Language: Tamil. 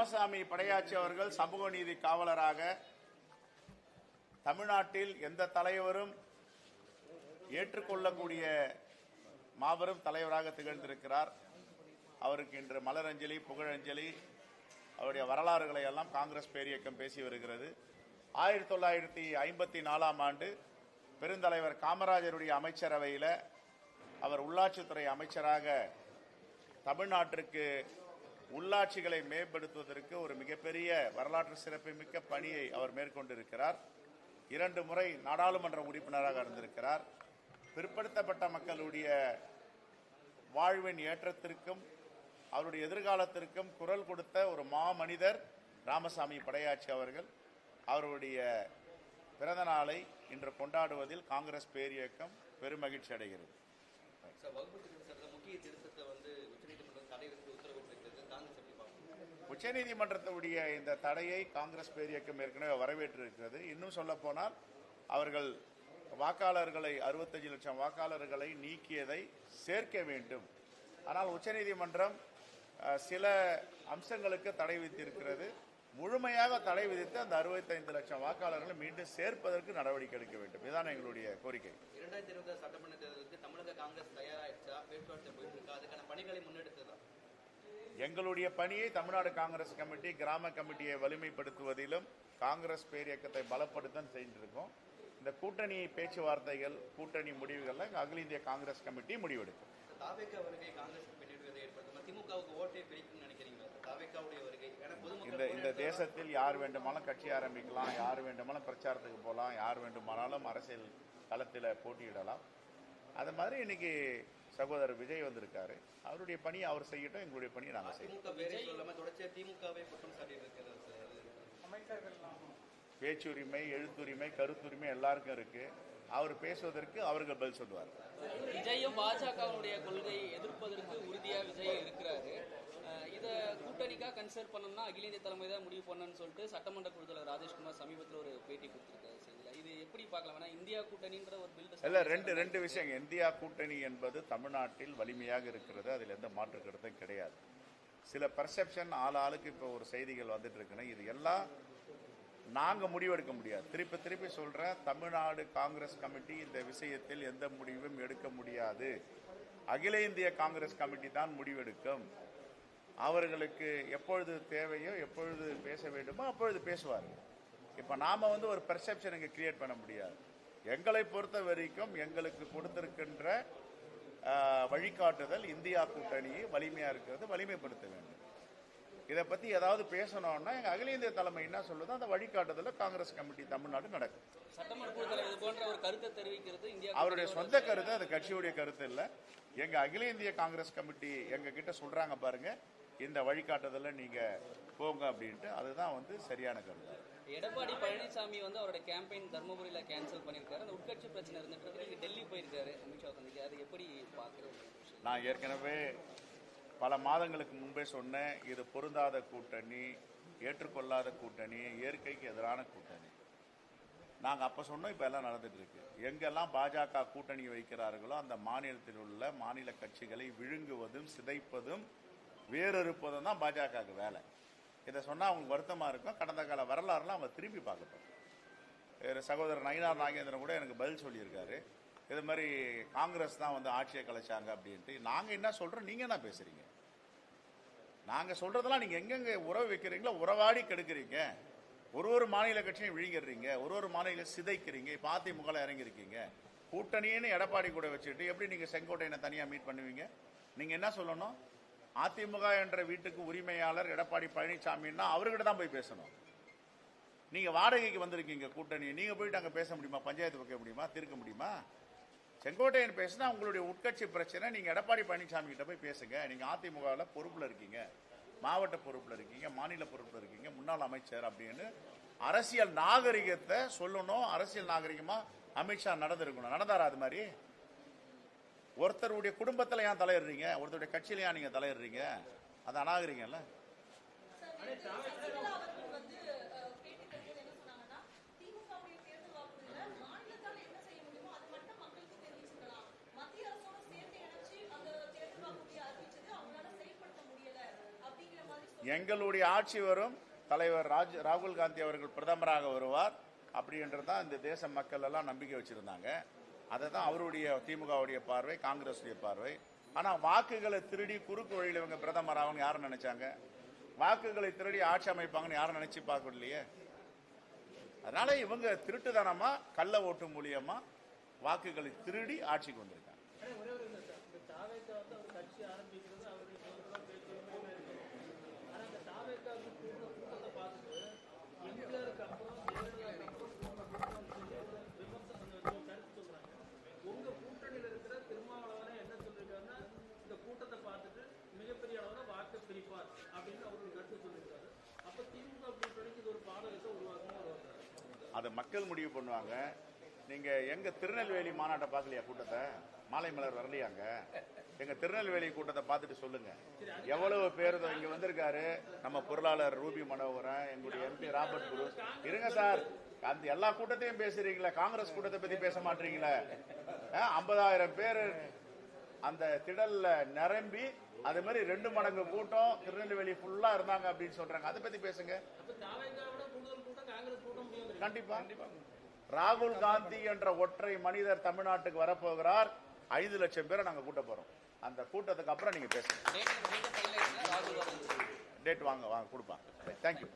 ராமசாமி படையாச்சி அவர்கள் சமூக நீதி காவலராக தமிழ்நாட்டில் எந்த தலைவரும் ஏற்றுக்கொள்ளக்கூடிய மாபெரும் தலைவராக திகழ்ந்திருக்கிறார். அவருக்கு இன்று மலரஞ்சலி புகழஞ்சலி அவருடைய வரலாறுகளை எல்லாம் காங்கிரஸ் பேரியக்கம் பேசி வருகிறது. ஆயிரத்தி தொள்ளாயிரத்தி ஐம்பத்தி நாலாம் ஆண்டு பெருந்தலைவர் காமராஜருடைய அமைச்சரவையில் அவர் உள்ளாட்சித்துறை அமைச்சராக தமிழ்நாட்டிற்கு உள்ளாட்சிகளை மேம்படுத்துவதற்கு ஒரு மிகப்பெரிய வரலாற்று சிறப்புமிக்க பணியை அவர் மேற்கொண்டிருக்கிறார். இரண்டு முறை நாடாளுமன்ற உறுப்பினராக இருந்திருக்கிறார். பிற்படுத்தப்பட்ட மக்களுடைய வாழ்வின் ஏற்றத்திற்கும் அவருடைய எதிர்காலத்திற்கும் குரல் கொடுத்த ஒரு மாமனிதர் ராமசாமி படையாச்சி அவர்கள். அவருடைய பிறந்த நாளை இன்று கொண்டாடுவதில் காங்கிரஸ் பேரியக்கம் பெருமகிழ்ச்சி அடைகிறது சார் வகுப்பு திருத்த சட்டத்தில் முக்கிய திருத்தத்தை வந்து உச்சநீதிமன்றம் தடை விதித்து உத்தரவிட்டிருக்கிறது காங்கிரஸ் எப்படி பார்க்கணும் உச்சநீதிமன்றத்துடைய இந்த தடையை காங்கிரஸ் பேரியக்கம் ஏற்கனவே வரவேற்றிருக்கிறது. இன்னும் சொல்ல போனால் அவர்கள் வாக்காளர்களை அறுபத்தஞ்சு லட்சம் வாக்காளர்களை நீக்கியதை சேர்க்க வேண்டும். ஆனால் உச்சநீதிமன்றம் சில அம்சங்களுக்கு தடை விதித்திருக்கிறது. முழுமையாக தடை விதித்து அந்த அறுபத்தைந்து லட்சம் வாக்காளர்களை மீண்டும் சேர்ப்பதற்கு நடவடிக்கை எடுக்க வேண்டும். இதுதான் எங்களுடைய கோரிக்கை. இரண்டாயிரத்தி இருபது சட்டமன்ற தேர்தலுக்கு தமிழக காங்கிரஸ் தயாராகிடுச்சா பேச்சுவார்த்தை போயிட்டு எங்களுடைய பணியை தமிழ்நாடு காங்கிரஸ் கமிட்டி கிராம கமிட்டியை வலிமைப்படுத்துவதிலும் காங்கிரஸ் பேரியக்கத்தை பலப்படுத்த செய்திருக்கோம். இந்த கூட்டணி பேச்சுவார்த்தைகள் கூட்டணி முடிவுகள்ல அகில இந்திய காங்கிரஸ் கமிட்டி முடிவெடுக்கும். இந்த இந்த தேசத்தில் யார் வேண்டுமானாலும் கட்சி ஆரம்பிக்கலாம் யார் வேண்டுமானாலும் பிரச்சாரத்துக்கு போகலாம் யார் வேண்டுமானாலும் அரசியல் களத்தில் போட்டியிடலாம். அது மாதிரி இன்னைக்கு சகோதரர் விஜய் வந்திருக்காரு. அவருடைய பணியை அவர் செய்யட்டும் எங்களுடைய பணியை நாங்கள் செய்யணும் பேச்சுரிமை எழுத்துரிமை கருத்துரிமை எல்லாருக்கும் இருக்கு. அவர் பேசுவதற்கு அவர்கள் பதில் சொல்லுவார். விஜயும் பாஜகவுடைய கொள்கையை எதிர்ப்பதற்கு உறுதியா விஜய் இருக்கிறாரு. இத கூட்டணிக்கா கன்சிடர் பண்ணணும்னா அகில இந்திய தலைமை தான் முடிவு பண்ணணும்னு சொல்லிட்டு சட்டமன்ற குழு தலைவர் ராஜேஷ்குமார் சமீபத்தில் ஒரு பேட்டி கொடுத்திருக்காரு எப்படி பார்க்கலாம்? இந்தியா கூட்டணின்ற ஒரு பில் இல்ல ரெண்டு ரெண்டு விஷயம் இந்தியா கூட்டணி என்பது தமிழ்நாட்டில் வலிமையாக இருக்கிறது. அதில் எந்த மாற்று கருத்தும் கிடையாது. சில பர்செப்ஷன் ஆள் ஆளுக்கு இப்போ ஒரு செய்திகள் வந்துட்டு இருக்குன்னா இது எல்லாம் நாங்க முடிவெடுக்க முடியாது. திருப்பி திருப்பி சொல்றேன் தமிழ்நாடு காங்கிரஸ் கமிட்டி இந்த விஷயத்தில் எந்த முடிவும் எடுக்க முடியாது. அகில இந்திய காங்கிரஸ் கமிட்டி தான் முடிவெடுக்கும். அவர்களுக்கு எப்பொழுது தேவையோ எப்பொழுது பேச வேண்டுமோ அப்பொழுது பேசுவார்கள். இப்ப நாம வந்து ஒரு பெர்செப்ஷன் இங்க கிரியேட் பண்ண முடியாது. எங்களை பொறுத்த வரைக்கும் எங்களுக்கு கொடுத்திருக்கின்ற வழிகாட்டுதல் இந்தியா கூட்டணியை வலிமையா இருக்கிறது வலிமைப்படுத்த வேண்டும். இதை பத்தி ஏதாவது பேசணும்னா எங்க அகில இந்திய தலைமை என்ன சொல்லுதோ அந்த வழிகாட்டுதல காங்கிரஸ் கமிட்டி தமிழ்நாடு நடக்கும். அவருடைய சொந்த கருத்து அது கட்சியுடைய கருத்து இல்ல. எங்க அகில இந்திய காங்கிரஸ் கமிட்டி எங்க கிட்ட சொல்றாங்க பாருங்க இந்த வழிகாட்டுதல நீங்க போங்க அப்படின்ட்டு அதுதான் வந்து சரியான கருத்து. எடப்பாடி பழனிசாமி வந்து அவரோட கேம்பெயின் தர்மபுரியில கேன்சல் பண்ணியிருக்காரு. அந்த உட்கட்சி பிரச்சனை இருந்துட்டு டெல்லி போயிருக்காரு. அமித்ஷா சந்திக்க அது எப்படி பாக்குறது நான் ஏற்கனவே பல மாதங்களுக்கு முன்பே சொன்னேன். இது பொருந்தாத கூட்டணி ஏற்றுக்கொள்ளாத கூட்டணி இயற்கைக்கு எதிரான கூட்டணி. நாங்கள் அப்போ சொன்னோம் இப்போ எல்லாம் நடந்துட்டு இருக்கு. எங்கெல்லாம் பாஜக கூட்டணி வைக்கிறார்களோ அந்த மாநிலத்தில் உள்ள மாநில கட்சிகளை விழுங்குவதும் சிதைப்பதும் வேறறுப்பதும் தான் பாஜகவுக்கு வேலை. இதை சொன்னால் அவங்களுக்கு வருத்தமாக இருக்கும். கடந்த கால வரலாறுலாம் அவங்க திரும்பி பார்க்கட்டும். வேறு சகோதரர் நயினார் நாகேந்திரன் கூட எனக்கு பதில் சொல்லியிருக்காரு. இது மாதிரி காங்கிரஸ் தான் வந்து ஆட்சியை கலைச்சாங்க அப்படின்ட்டு. நாங்கள் என்ன சொல்கிறோம் நீங்கள் என்ன பேசுகிறீங்க நாங்கள் சொல்கிறதெல்லாம் நீங்கள் எங்கெங்கே உறவு வைக்கிறீங்களோ உறவாடி கெடுக்கிறீங்க. ஒரு ஒரு மாநில கட்சியும் விழுங்கிடுறீங்க ஒரு ஒரு மாநில சிதைக்கிறீங்க. இப்போ அதிமுகவில் இறங்கியிருக்கீங்க. கூட்டணின்னு எடப்பாடி கூட வச்சுட்டு எப்படி நீங்கள் செங்கோட்டையனை தனியாக மீட் பண்ணுவீங்க? நீங்கள் என்ன சொல்லணும்? அதிமுக என்ற வீட்டுக்கு உரிமையாளர் எடப்பாடி பழனிசாமின்னா அவர்கிட்ட தான் போய் பேசணும். நீங்கள் வாடகைக்கு வந்திருக்கீங்க கூட்டணி நீங்கள் போயிட்டு அங்கே பேச முடியுமா? பஞ்சாயத்து வைக்க முடியுமா? தீர்க்க முடியுமா? செங்கோட்டையன் பேசினா உங்களுடைய உட்கட்சி பிரச்சனை. நீங்கள் எடப்பாடி பழனிசாமி கிட்ட போய் பேசுங்க. நீங்கள் அதிமுகவில் பொறுப்பில் இருக்கீங்க. மாவட்ட பொறுப்பில் இருக்கீங்க மாநில பொறுப்பில் இருக்கீங்க முன்னாள் அமைச்சர் அப்படின்னு அரசியல் நாகரிகத்தை சொல்லணும். அரசியல் நாகரிகமாக அமித்ஷா நடந்திருக்கணும். நடந்தாரா அது மாதிரி? ஒருத்தருடைய குடும்பத்தில் ஏன் தலையிடுறீங்க? ஒருத்தருடைய கட்சியில் ஏன் நீங்கள் தலையிடுறீங்க? அதை அனாகிறீங்கல்ல எங்களுடைய ஆட்சி வரும். தலைவர் ராஜ் ராகுல் காந்தி அவர்கள் பிரதமராக வருவார். அப்படின்றது தான் இந்த தேச மக்கள் எல்லாம் நம்பிக்கை வச்சிருந்தாங்க. அதை தான் அவருடைய திமுகவுடைய பார்வை காங்கிரஸுடைய பார்வை. ஆனால் வாக்குகளை திருடி குறுக்கு வழியில் இவங்க பிரதமர் ஆகணும்னு யாரும் நினைச்சாங்க? வாக்குகளை திருடி ஆட்சி அமைப்பாங்கன்னு யாரும் நினைச்சு பார்க்கலையே அதனால இவங்க திருட்டுதனமா கள்ள ஓட்டு மூலியமா வாக்குகளை திருடி ஆட்சிக்கு வந்திருக்காங்க. உங்க கூட்டணியில இருக்கிற திருமாவளவனே என்ன சொல்லிருக்காருன்னா இந்த கூட்டத்தை பார்த்துட்டு மிகப்பெரிய அளவுல வாக்கு பிரிப்பார் அப்படின்னு அவர் ஒரு கருத்து சொல்லியிருக்காரு அப்ப திமுக கூட்டணிக்கு இது ஒரு பாதகத்தை உருவாக்கணும் அவர் வர்றாரு. அதை மக்கள் முடிவு பண்ணுவாங்க. நீங்க எங்க திருநெல்வேலி மாநாட்டை பார்க்கலையா கூட்டத்தை? மாலை மலர் வரலையாங்க எங்க திருநெல்வேலி கூட்டத்தை பார்த்துட்டு சொல்லுங்க. எவ்வளவு பேர் இங்க வந்திருக்காரு. நம்ம பொருளாளர் ரூபி மனோகரன் எங்களுடைய எம்பி ராபர்ட் குரு. இருங்க சார். அந்த எல்லா கூட்டத்தையும் பேசுறீங்களா. காங்கிரஸ் கூட்டத்தை பத்தி பேச மாட்டீங்களா. ஐம்பதாயிரம் பேர் அந்த திடல்ல நிரம்பி அது மாதிரி ரெண்டு மடங்கு கூட்டம் திருநெல்வேலி ஃபுல்லா இருந்தாங்க அப்படின்னு சொல்றாங்க. அதை பத்தி பேசுங்க அப்ப தாவேக்காவோட கூடுதல் கூட்டம் காங்கிரஸ் கூட்டம் முடியும் கண்டிப்பா. ராகுல் காந்தி என்ற ஒற்றை மனிதர் தமிழ்நாட்டுக்கு வரப்போகிறார். ஐந்து லட்சம் பேரை நாங்க கூட்ட போறோம். அந்த கூட்டத்துக்கு அப்புறம் நீங்க பேசுங்க. டேட் வாங்க வாங்க கொடுப்பாங்க. தேங்க்யூ